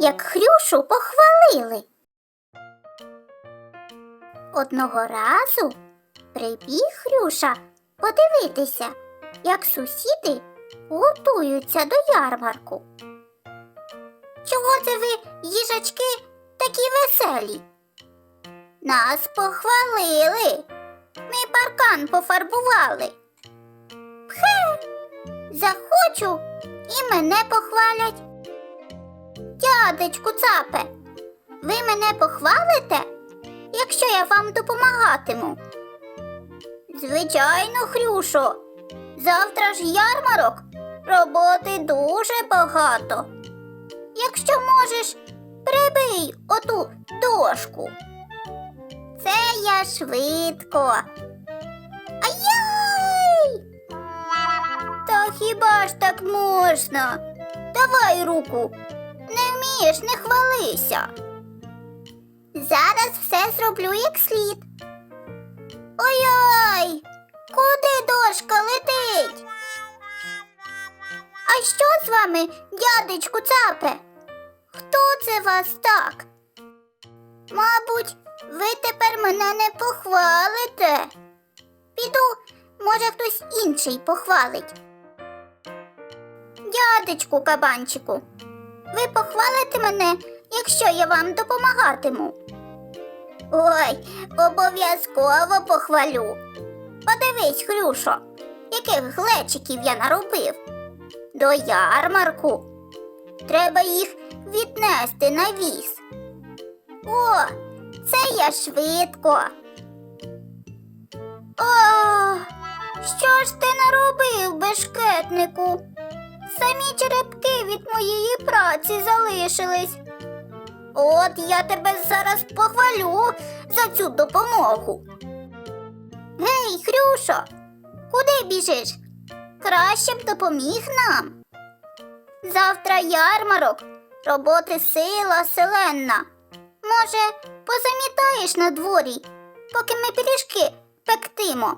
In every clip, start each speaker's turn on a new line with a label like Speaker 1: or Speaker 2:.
Speaker 1: як Хрюшу похвалили. Одного разу прибіг Хрюша подивитися, як сусіди готуються до ярмарку. Чого це ви, їжачки, такі веселі? Нас похвалили. Ми паркан пофарбували. Пхе, захочу і мене похвалять. Дядечку цапе, ви мене похвалите, якщо я вам допомагатиму? Звичайно, Хрюшо. Завтра ж ярмарок. Роботи дуже багато. Якщо можеш, прибий оту дошку. Це я швидко. Ай-яй! Та хіба ж так можна? Давай руку. Вмієш, не хвалися. Зараз все зроблю як слід. Ой-ой! Куди дошка летить? А що з вами, дядечку цапе? Хто це вас так? Мабуть, ви тепер мене не похвалите. Піду, може, хтось інший похвалить. Дядечку кабанчику, ви похвалите мене, якщо я вам допомагатиму. Ой, обов'язково похвалю. Подивись, Хрюшо, яких глечиків я наробив. До ярмарку. Треба їх віднести на віз. О, це я швидко. О, що ж ти наробив, бешкетнику? Самі черепки від моєї праці залишились. От я тебе зараз похвалю за цю допомогу. Гей, Хрюшо, куди біжиш? Краще б допоміг нам. Завтра ярмарок, роботи сила селенна. Може, позамітаєш на дворі, поки ми пиріжки пектимо.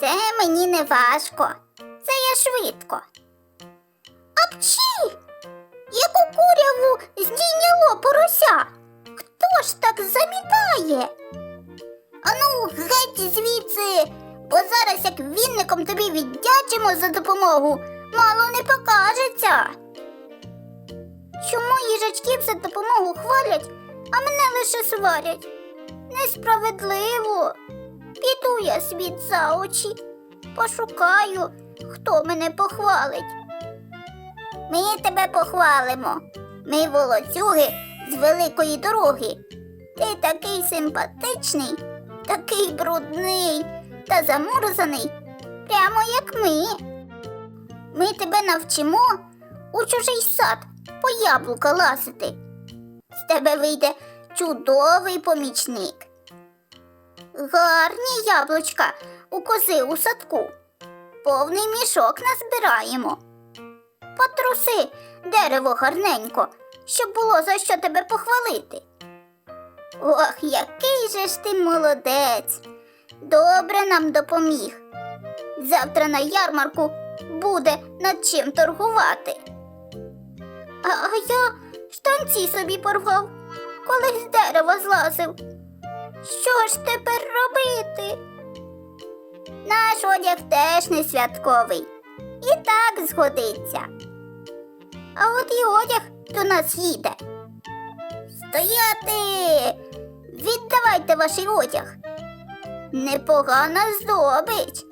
Speaker 1: Це мені не важко, це я швидко. Апчі! Яку куряву здійняло порося? Хто ж так замітає? Ану, геть звідси, бо зараз як вінником тобі віддячимо за допомогу, мало не покажеться. Чому їжачків за допомогу хвалять, а мене лише сварять? Несправедливо. Піду я світ за очі, пошукаю, хто мене похвалить. Ми тебе похвалимо. Ми волоцюги з великої дороги. Ти такий симпатичний, такий брудний та замурзаний, прямо як ми. Ми тебе навчимо у чужий сад по яблука лазити. З тебе вийде чудовий помічник. Гарні яблучка у кози у садку. Повний мішок назбираємо. Потруси дерево гарненько, щоб було за що тебе похвалити. Ох, який же ж ти молодець. Добре нам допоміг. Завтра на ярмарку буде над чим торгувати. А, я штанці собі порвав, коли з дерева злазив. Що ж тепер робити? Наш одяг теж не святковий. І так згодиться. А от і одяг до нас їде. Стояти! Віддавайте ваш одяг. Непогана здобич.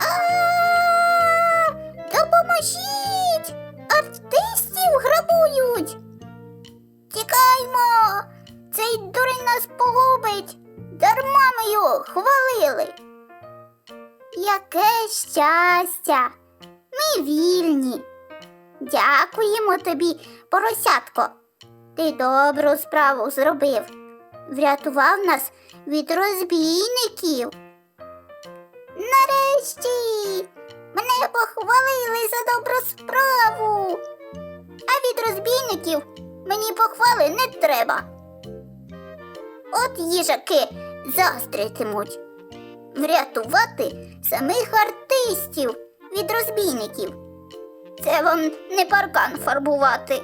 Speaker 1: А Допоможіть! Артистів грабують. Тікаймо! Цей дурень нас погубить. Дарма ми його хвалили. Яке щастя! Ми вільні. Дякуємо тобі, поросятко. Ти добру справу зробив. Врятував нас від розбійників. Нарешті мене похвалили за добру справу. А від розбійників мені похвали не треба. От їжаки заздритимуть. Врятувати самих артистів від розбійників. Це вам не паркан фарбувати.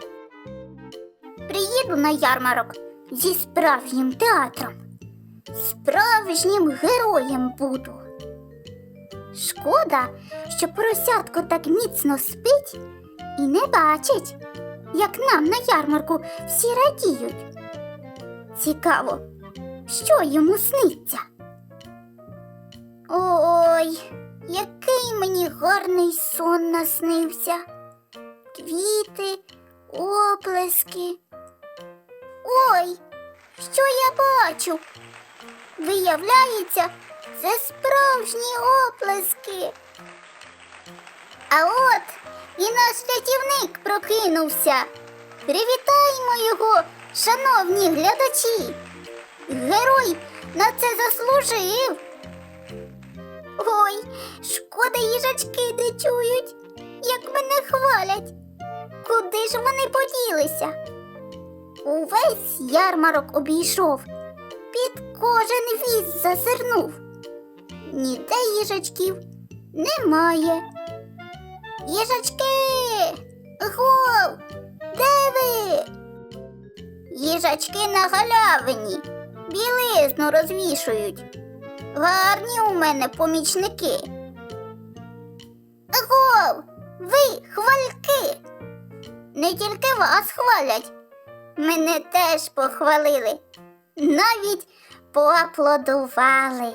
Speaker 1: Приїду на ярмарок зі справжнім театром. Справжнім героєм буду. Шкода, що поросятко так міцно спить і не бачить, як нам на ярмарку всі радіють. Цікаво, що йому сниться. Ой, який мені гарний сон наснився. Квіти, оплески. Ой, що я бачу? Виявляється, це справжні оплески. А от і наш рятівник прокинувся. Привітаймо його, шановні глядачі. Герой на це заслужив. Ой, шкода їжачки не чують, як мене хвалять. Куди ж вони поділися? Увесь ярмарок обійшов, під кожен віз зазирнув. Ніде їжачків немає. Їжачки! Гов! Де ви? Їжачки на галявині, білизну розвішують. Гарні у мене помічники. Гов! Ви хвальки! Не тільки вас хвалять, мене теж похвалили, навіть поаплодували.